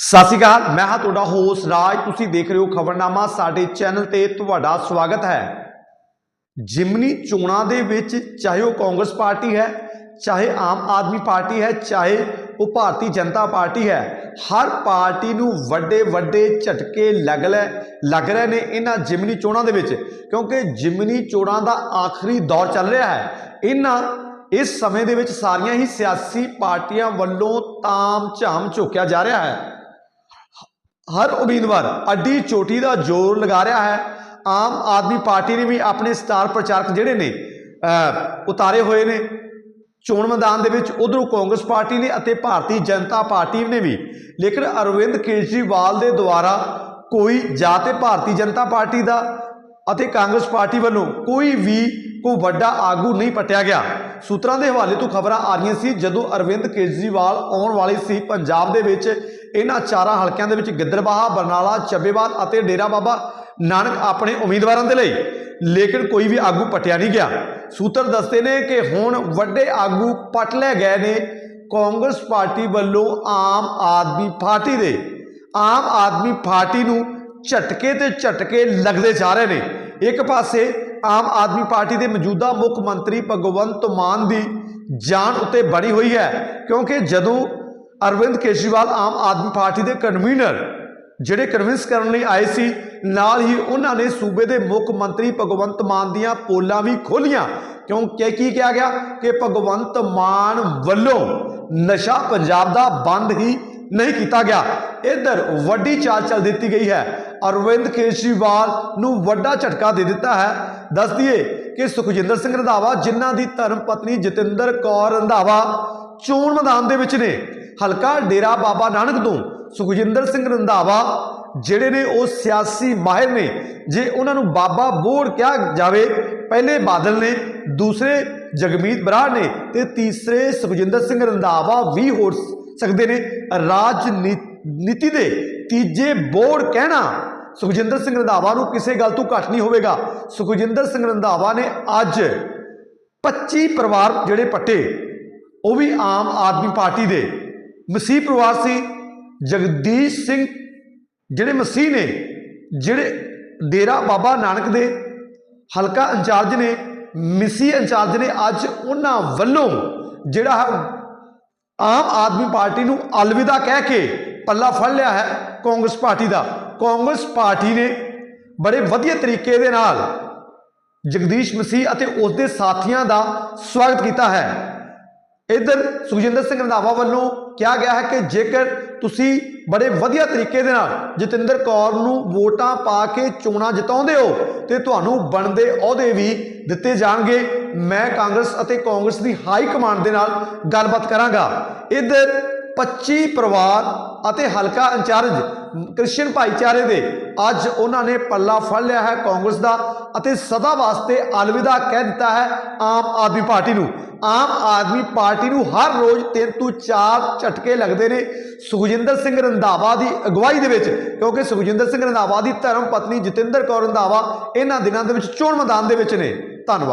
ਸਤਿ ਸ਼੍ਰੀ ਅਕਾਲ, ਮੈਂ ਹਾਂ ਤੁਹਾਡਾ ਹੋਸਟ ਰਾਜ। ਤੁਸੀਂ ਦੇਖ ਰਹੇ ਹੋ ਖਬਰਨਾਮਾ, ਸਾਡੇ ਚੈਨਲ ਤੇ ਤੁਹਾਡਾ ਸਵਾਗਤ ਹੈ। ਜਿਮਨੀ ਚੋਣਾਂ ਦੇ ਵਿੱਚ ਚਾਹੇ ਉਹ ਕਾਂਗਰਸ ਪਾਰਟੀ ਹੈ, ਚਾਹੇ ਆਮ ਆਦਮੀ ਪਾਰਟੀ ਹੈ, ਚਾਹੇ ਉਹ ਭਾਰਤੀ ਜਨਤਾ ਪਾਰਟੀ ਹੈ, ਹਰ ਪਾਰਟੀ ਨੂੰ ਵੱਡੇ ਵੱਡੇ ਝਟਕੇ ਲੱਗ ਲੈ, ਲੱਗ ਰਹੇ ਨੇ ਇਹਨਾਂ ਜਿਮਨੀ ਚੋਣਾਂ ਦੇ ਵਿੱਚ। ਕਿਉਂਕਿ ਜਿਮਨੀ ਚੋਣਾਂ ਦਾ ਆਖਰੀ ਦੌਰ ਚੱਲ ਰਿਹਾ ਹੈ। ਇਹਨਾਂ ਇਸ ਸਮੇਂ ਦੇ ਵਿੱਚ ਸਾਰੀਆਂ ਹੀ ਸਿਆਸੀ ਪਾਰਟੀਆਂ ਵੱਲੋਂ ਤਾਮ ਝਾਮ ਝੋਕਿਆ ਜਾ ਰਿਹਾ ਹੈ। ਹਰ ਉਮੀਦਵਾਰ ਅੱਡੀ ਚੋਟੀ ਦਾ ਜ਼ੋਰ ਲਗਾ ਰਿਹਾ ਹੈ। ਆਮ ਆਦਮੀ ਪਾਰਟੀ ਨੇ ਵੀ ਆਪਣੇ ਸਟਾਰ ਪ੍ਰਚਾਰਕ ਜਿਹੜੇ ਨੇ ਉਤਾਰੇ ਹੋਏ ਨੇ। ਚੋਣ ਮੈਦਾਨ ਦੇ ਵਿੱਚ ਉਧਰੋਂ ਕਾਂਗਰਸ ਪਾਰਟੀ ਨੇ ਅਤੇ ਭਾਰਤੀ ਜਨਤਾ ਪਾਰਟੀ ਨੇ ਵੀ। ਲੇਕਿਨ ਅਰਵਿੰਦ ਕੇਜਰੀਵਾਲ ਦੇ ਦੁਆਰਾ ਕੋਈ ਜਾਂ ਤੇ ਭਾਰਤੀ ਜਨਤਾ ਪਾਰਟੀ ਦਾ ਅਤੇ ਕਾਂਗਰਸ ਪਾਰਟੀ ਵੱਲੋਂ ਕੋਈ ਵੀ, ਕੋਈ ਵੱਡਾ ਆਗੂ ਨਹੀਂ ਪਟਿਆ ਗਿਆ। ਸੂਤਰਾਂ ਦੇ ਹਵਾਲੇ ਤੋਂ ਖਬਰਾਂ ਆ ਰਹੀਆਂ ਸੀ, ਜਦੋਂ ਅਰਵਿੰਦ ਕੇਜਰੀਵਾਲ ਆਉਣ ਵਾਲੇ ਸੀ ਪੰਜਾਬ ਦੇ ਵਿੱਚ ਇਹਨਾਂ ਚਾਰਾਂ ਹਲਕਿਆਂ ਦੇ ਵਿੱਚ ਗਿੱਦੜਬਾਹਾ, ਬਰਨਾਲਾ, ਚੱਬੇਵਾਲ ਅਤੇ ਡੇਰਾ ਬਾਬਾ ਨਾਨਕ ਆਪਣੇ ਉਮੀਦਵਾਰਾਂ ਦੇ ਲਈ। ਲੇਕਿਨ ਕੋਈ ਵੀ ਆਗੂ ਪਟਿਆ ਨਹੀਂ ਗਿਆ। ਸੂਤਰ ਦੱਸਦੇ ਨੇ ਕਿ ਹੁਣ ਵੱਡੇ ਆਗੂ ਪਟ ਲਏ ਗਏ ਨੇ ਕਾਂਗਰਸ ਪਾਰਟੀ ਵੱਲੋਂ ਆਮ ਆਦਮੀ ਪਾਰਟੀ ਦੇ। ਆਮ ਆਦਮੀ ਪਾਰਟੀ ਨੂੰ ਝਟਕੇ ਤੇ ਝਟਕੇ ਲੱਗਦੇ ਜਾ ਰਹੇ ਨੇ। ਇੱਕ ਪਾਸੇ ਆਮ ਆਦਮੀ ਪਾਰਟੀ ਦੇ ਮੌਜੂਦਾ ਮੁੱਖ ਮੰਤਰੀ ਭਗਵੰਤ ਮਾਨ ਦੀ ਜਾਨ ਉੱਤੇ ਬਣੀ ਹੋਈ ਹੈ, ਕਿਉਂਕਿ ਜਦੋਂ ਅਰਵਿੰਦ ਕੇਜਰੀਵਾਲ ਆਮ ਆਦਮੀ ਪਾਰਟੀ ਦੇ ਕਨਵੀਨਰ, ਜਿਹੜੇ ਕਨਵਿੰਸ ਕਰਨ ਲਈ ਆਏ ਸੀ, ਨਾਲ ਹੀ ਉਹਨਾਂ ਨੇ ਸੂਬੇ ਦੇ ਮੁੱਖ ਮੰਤਰੀ ਭਗਵੰਤ ਮਾਨ ਦੀਆਂ ਪੋਲਾਂ ਵੀ ਖੋਲੀਆਂ ਕਿਉਂਕਿ ਕੀ ਕਿਹਾ ਗਿਆ? ਕਿ ਭਗਵੰਤ ਮਾਨ ਵੱਲੋਂ ਨਸ਼ਾ ਪੰਜਾਬ ਦਾ ਬੰਦ ਹੀ ਨਹੀਂ ਕੀਤਾ ਗਿਆ। ਇਧਰ ਵੱਡੀ ਚਾਲ ਚੱਲ ਦਿੱਤੀ ਗਈ ਹੈ। ਅਰਵਿੰਦ ਕੇਜਰੀਵਾਲ ਨੂੰ ਵੱਡਾ ਝਟਕਾ ਦੇ ਦਿੱਤਾ ਹੈ। ਦੱਸ ਦਈਏ ਕਿ ਸੁਖਜਿੰਦਰ ਸਿੰਘ ਰੰਧਾਵਾ, ਜਿਨ੍ਹਾਂ ਦੀ ਧਰਮ ਪਤਨੀ ਜਤਿੰਦਰ ਕੌਰ ਰੰਧਾਵਾ ਚੋਣ ਮੈਦਾਨ ਦੇ ਵਿੱਚ ਨੇ। ਹਲਕਾ ਡੇਰਾ ਬਾਬਾ ਨਾਨਕ ਤੋਂ ਸੁਖਜਿੰਦਰ ਸਿੰਘ ਰੰਧਾਵਾ, ਜਿਹੜੇ ਨੇ ਉਹ ਸਿਆਸੀ ਮਾਹਿਰ ਨੇ, ਜੇ ਉਹਨਾਂ ਨੂੰ ਬਾਬਾ ਬੋੜ ਕਿਹਾ ਜਾਵੇ, ਪਹਿਲੇ ਬਾਦਲ ਨੇ, ਦੂਸਰੇ ਜਗਮੀਤ ਬਰਾੜ ਨੇ ਤੇ ਤੀਸਰੇ ਸੁਖਜਿੰਦਰ ਸਿੰਘ ਰੰਧਾਵਾ ਵੀ ਹੋ ਸਕਦੇ ਨੇ। ਰਾਜਨੀਤੀ ਦੇ ਤੀਜੇ ਬੋੜ ਕਹਿਣਾ, ਸੁਖਜਿੰਦਰ ਸਿੰਘ ਰੰਧਾਵਾ ਨੂੰ ਕਿਸੇ ਗੱਲ ਤੋਂ ਘੱਟ ਨਹੀਂ ਹੋਵੇਗਾ। ਸੁਖਜਿੰਦਰ ਸਿੰਘ ਰੰਧਾਵਾ ਨੇ ਅੱਜ 25 ਪਰਿਵਾਰ ਜਿਹੜੇ ਪੱਟੇ, ਉਹ ਵੀ ਆਮ ਆਦਮੀ ਪਾਰਟੀ ਦੇ। ਮਸੀਹ ਪਰਿਵਾਰ ਸੀ, ਜਗਦੀਸ਼ ਸਿੰਘ, ਜਿਹੜੇ ਮਸੀਹ ਨੇ, ਜਿਹੜੇ ਡੇਰਾ ਬਾਬਾ ਨਾਨਕ ਦੇ ਹਲਕਾ ਇੰਚਾਰਜ ਨੇ, ਮਿਸੀ ਇੰਚਾਰਜ ਨੇ, ਅੱਜ ਉਹਨਾਂ ਵੱਲੋਂ ਜਿਹੜਾ ਹੈ, ਆਮ ਆਦਮੀ ਪਾਰਟੀ ਨੂੰ ਅਲਵਿਦਾ ਕਹਿ ਕੇ ਪੱਲਾ ਫੜ ਲਿਆ ਹੈ ਕਾਂਗਰਸ ਪਾਰਟੀ ਦਾ। ਕਾਂਗਰਸ ਪਾਰਟੀ ਨੇ ਬੜੇ ਵਧੀਆ ਤਰੀਕੇ ਦੇ ਨਾਲ ਜਗਦੀਸ਼ ਮਸੀਹ ਅਤੇ ਉਸ ਦੇ ਸਾਥੀਆਂ ਦਾ ਸਵਾਗਤ ਕੀਤਾ ਹੈ। ਇਧਰ ਸੁਖਜਿੰਦਰ ਸਿੰਘ ਰੰਧਾਵਾ ਵੱਲੋਂ ਕਿਹਾ ਗਿਆ ਹੈ ਕਿ ਜੇਕਰ ਤੁਸੀਂ ਬੜੇ ਵਧੀਆ ਤਰੀਕੇ ਦੇ ਨਾਲ ਜਤਿੰਦਰ ਕੌਰ ਨੂੰ ਵੋਟਾਂ ਪਾ ਕੇ ਚੋਣਾਂ ਜਿਤਾਉਂਦੇ ਹੋ ਤੇ ਤੁਹਾਨੂੰ ਬਣਦੇ ਅਹੁਦੇ ਵੀ ਦਿੱਤੇ ਜਾਣਗੇ, ਮੈਂ ਕਾਂਗਰਸ ਅਤੇ ਕਾਂਗਰਸ ਦੀ ਹਾਈ ਕਮਾਂਡ ਦੇ ਨਾਲ ਗੱਲਬਾਤ ਕਰਾਂਗਾ। ਇਧਰ 25 ਪਰਿਵਾਰ ਅਤੇ ਹਲਕਾ ਇੰਚਾਰਜ ਕ੍ਰਿਸਚੀਅਨ ਭਾਈਚਾਰੇ ਦੇ। ਅੱਜ ਉਹਨਾਂ ਨੇ ਪੱਲਾ ਫੜ ਲਿਆ ਹੈ ਕਾਂਗਰਸ ਦਾ ਅਤੇ ਸਦਾ ਵਾਸਤੇ ਅਲਵਿਦਾ ਕਹਿ ਦਿੱਤਾ ਹੈ ਆਮ ਆਦਮੀ ਪਾਰਟੀ ਨੂੰ। ਆਮ ਆਦਮੀ ਪਾਰਟੀ ਨੂੰ ਹਰ ਰੋਜ਼ ਤਿੰਨ ਤੋਂ ਚਾਰ ਝਟਕੇ ਲੱਗਦੇ ਨੇ। ਸੁਖਜਿੰਦਰ ਸਿੰਘ ਰੰਧਾਵਾ ਦੀ ਅਗਵਾਈ ਦੇ ਵਿੱਚ, ਕਿਉਂਕਿ ਸੁਖਜਿੰਦਰ ਸਿੰਘ ਰੰਧਾਵਾ ਦੀ ਧਰਮ ਪਤਨੀ ਜਤਿੰਦਰ ਕੌਰ ਰੰਧਾਵਾ ਇਹਨਾਂ ਦਿਨਾਂ ਦੇ ਵਿੱਚ ਚੋਣ ਮੈਦਾਨ ਦੇ ਵਿੱਚ ਨੇ। ਧੰਨਵਾਦ।